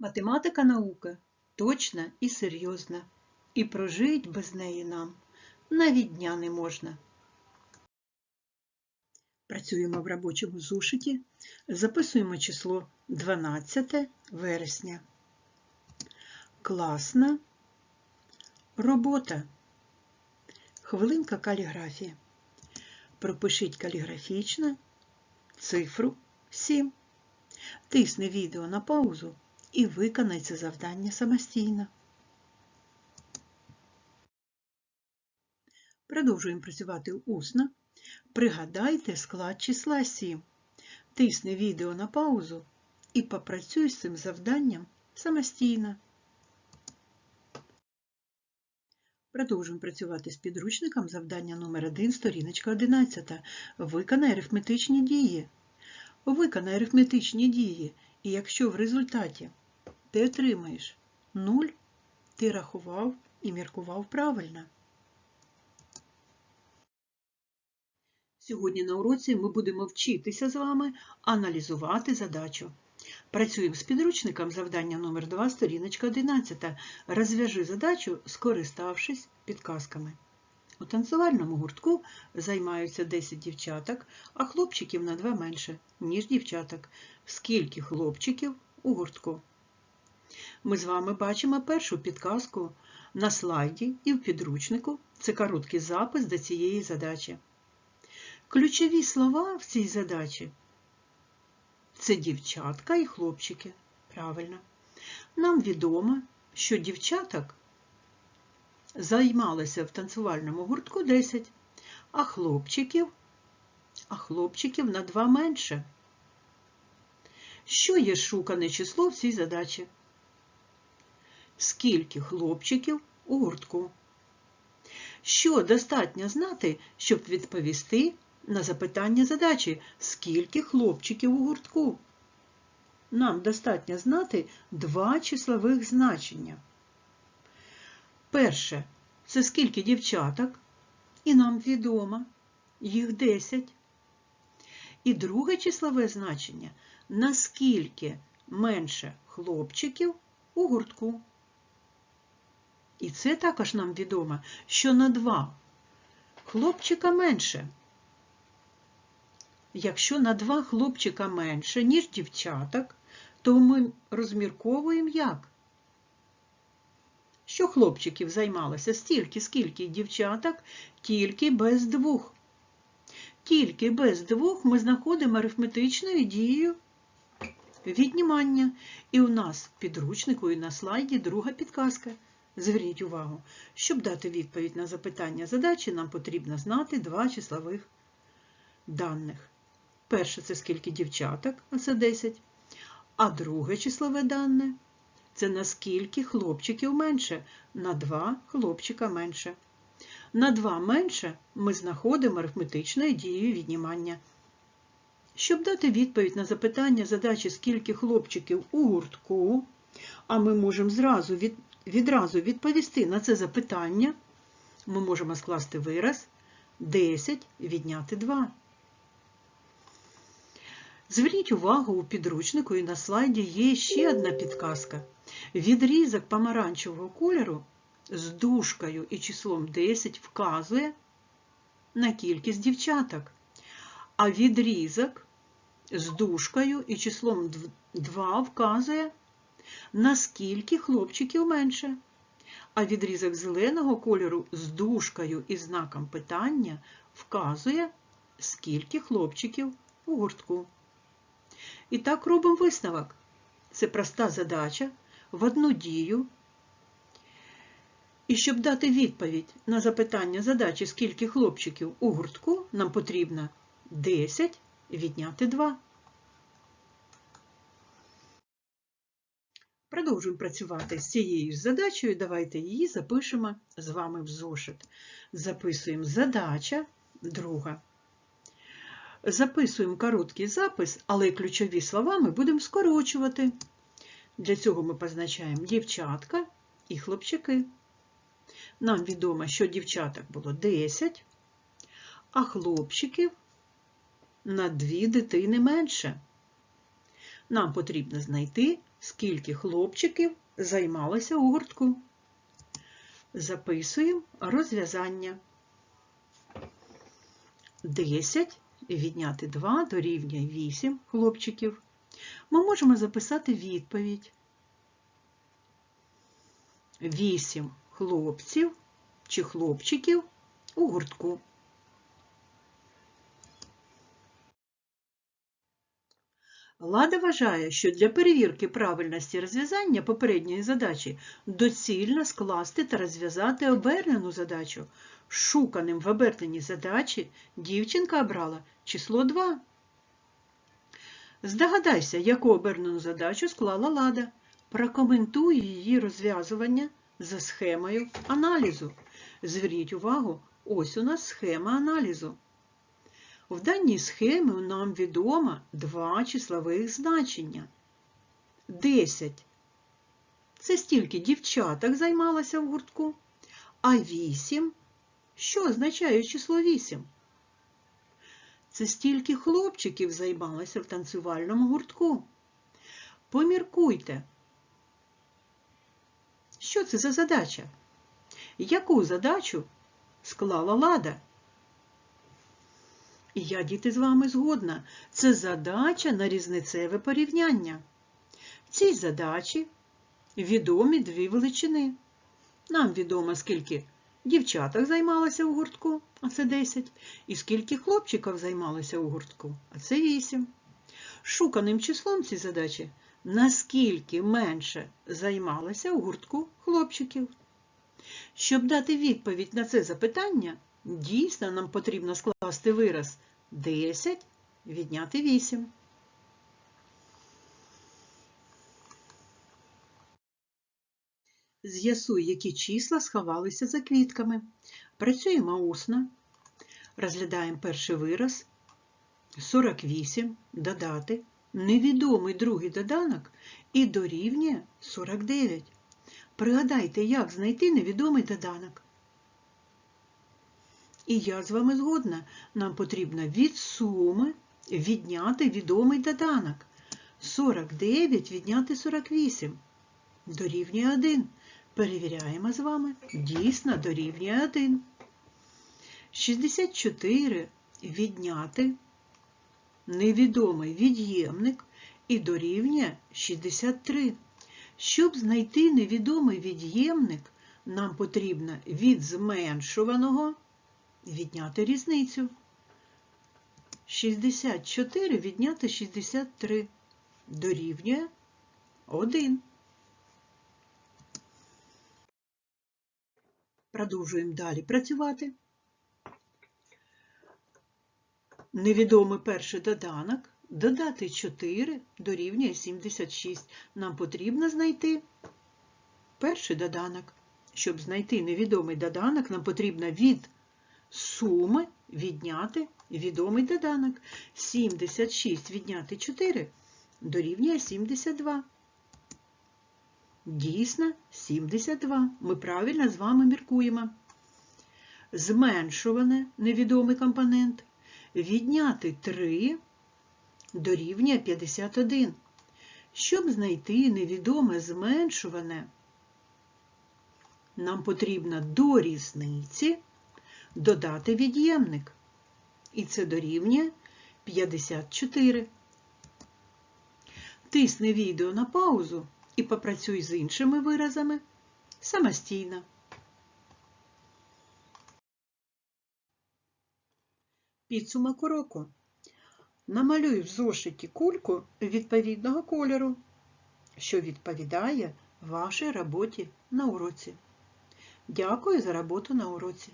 Математика наука точна і серйозна, і прожить без неї нам навіть дня не можна. Працюємо в робочому зошиті, записуємо число 12 вересня. Класна робота. Хвилинка каліграфії. Пропишіть каліграфічно цифру 7. Тисни відео на паузу і виконай це завдання самостійно. Продовжуємо працювати усно. Пригадайте склад числа 7. Тисни відео на паузу і попрацюй з цим завданням самостійно. Продовжуємо працювати з підручником завдання номер 1 сторіночка 11. Виконай арифметичні дії. Виконай арифметичні дії, і якщо в результаті ти отримаєш 0, ти рахував і міркував правильно. Сьогодні на уроці ми будемо вчитися з вами аналізувати задачу. Працюємо з підручником завдання номер 2 сторіночка 11. Розв'яжи задачу, скориставшись підказками. У танцювальному гуртку займаються 10 дівчаток, а хлопчиків на 2 менше, ніж дівчаток. Скільки хлопчиків у гуртку? Ми з вами бачимо першу підказку на слайді і в підручнику. Це короткий запис до цієї задачі. Ключові слова в цій задачі це дівчатка і хлопчики. Правильно. Нам відомо, що дівчаток займалося в танцювальному гуртку 10, а хлопчиків, а хлопчиків на 2 менше. Що є шукане число в цій задачі? Скільки хлопчиків у гуртку? Що достатньо знати, щоб відповісти на запитання задачі, скільки хлопчиків у гуртку? Нам достатньо знати два числових значення. Перше це скільки дівчаток, і нам відомо, їх 10. І друге числове значення наскільки менше хлопчиків у гуртку. І це також нам відомо, що на 2 хлопчика менше. Якщо на 2 хлопчика менше, ніж дівчаток, то ми розмірковуємо як? Що хлопчиків займалося стільки, скільки дівчаток, тільки без двох. Тільки без двох ми знаходимо арифметичною дією віднімання. І у нас в підручнику і на слайді друга підказка. Зверніть увагу, щоб дати відповідь на запитання задачі, нам потрібно знати два числових даних. Перше це скільки дівчаток, а це 10. А друге числове дане це наскільки хлопчиків менше, на 2 хлопчика менше. На 2 менше ми знаходимо арифметичною дією віднімання. Щоб дати відповідь на запитання задачі, скільки хлопчиків у гуртку, а ми можемо зразу від, відразу відповісти на це запитання, ми можемо скласти вираз 10 відняти 2. Зверніть увагу, у підручнику і на слайді є ще одна підказка. Відрізок помаранчевого кольору з дужкою і числом 10 вказує на кількість дівчаток, а відрізок з дужкою і числом 2 вказує, на скільки хлопчиків менше. А відрізок зеленого кольору з дужкою і знаком питання вказує, скільки хлопчиків у гуртку. І так робимо висновок. Це проста задача в одну дію. І щоб дати відповідь на запитання задачі, скільки хлопчиків у гуртку, нам потрібно 10 відняти 2. Продовжуємо працювати з цією ж задачею. Давайте її запишемо з вами в зошит. Записуємо задача друга. Записуємо короткий запис, але ключові слова ми будемо скорочувати. Для цього ми позначаємо дівчатка і хлопчики. Нам відомо, що дівчаток було 10, а хлопчиків на дві дитини менше. Нам потрібно знайти, скільки хлопчиків займалося у гуртку. Записуємо розв'язання. 10 відняти 2 дорівнює 8 хлопчиків. Ми можемо записати відповідь. 8 хлопців чи хлопчиків у гуртку. Лада вважає, що для перевірки правильності розв'язання попередньої задачі доцільно скласти та розв'язати обернену задачу. Шуканим в оберненій задачі дівчинка обрала число 2. Здогадайся, яку обернену задачу склала Лада. Прокоментуй її розв'язування за схемою аналізу. Зверніть увагу, ось у нас схема аналізу. В даній схемі нам відомо два числових значення. 10 це стільки дівчаток займалося в гуртку, а 8 що означає число 8? Це стільки хлопчиків займалося в танцювальному гуртку. Поміркуйте, що це за задача? Яку задачу склала Лада? І я, діти, з вами згодна. Це задача на різницеве порівняння. В цій задачі відомі дві величини. Нам відомо, скільки дівчаток займалося у гуртку, а це 10, і скільки хлопчиків займалося у гуртку, а це 8. Шуканим числом ці задачі наскільки менше займалося у гуртку хлопчиків. Щоб дати відповідь на це запитання, дійсно нам потрібно скласти вираз 10 відняти 8. З'ясуй, які числа сховалися за квітками. Працюємо усно. Розглядаємо перший вираз. 48 додати. Невідомий другий доданок і дорівнює 49. Пригадайте, як знайти невідомий доданок. І я з вами згодна. Нам потрібно від суми відняти відомий доданок. 49 відняти 48. Дорівнює 1. Перевіряємо з вами. Дійсно дорівнює 1. 64 відняти невідомий від'ємник і дорівнює 63. Щоб знайти невідомий від'ємник, нам потрібно від зменшуваного відняти різницю. 64 відняти 63 дорівнює 1. Продовжуємо далі працювати. Невідомий перший доданок. Додати 4 дорівнює 76. Нам потрібно знайти перший доданок. Щоб знайти невідомий доданок, нам потрібно від суми відняти відомий доданок. 76 відняти 4 дорівнює 72. Дійсно, 72. Ми правильно з вами міркуємо. Зменшуване невідомий компонент. Відняти 3 дорівнює 51. Щоб знайти невідоме зменшуване, нам потрібно до різниці додати від'ємник. І це дорівнює 54. Тисни відео на паузу і попрацюй з іншими виразами самостійно. Підсумок уроку. Намалюй в зошиті кульку відповідного кольору, що відповідає вашій роботі на уроці. Дякую за роботу на уроці.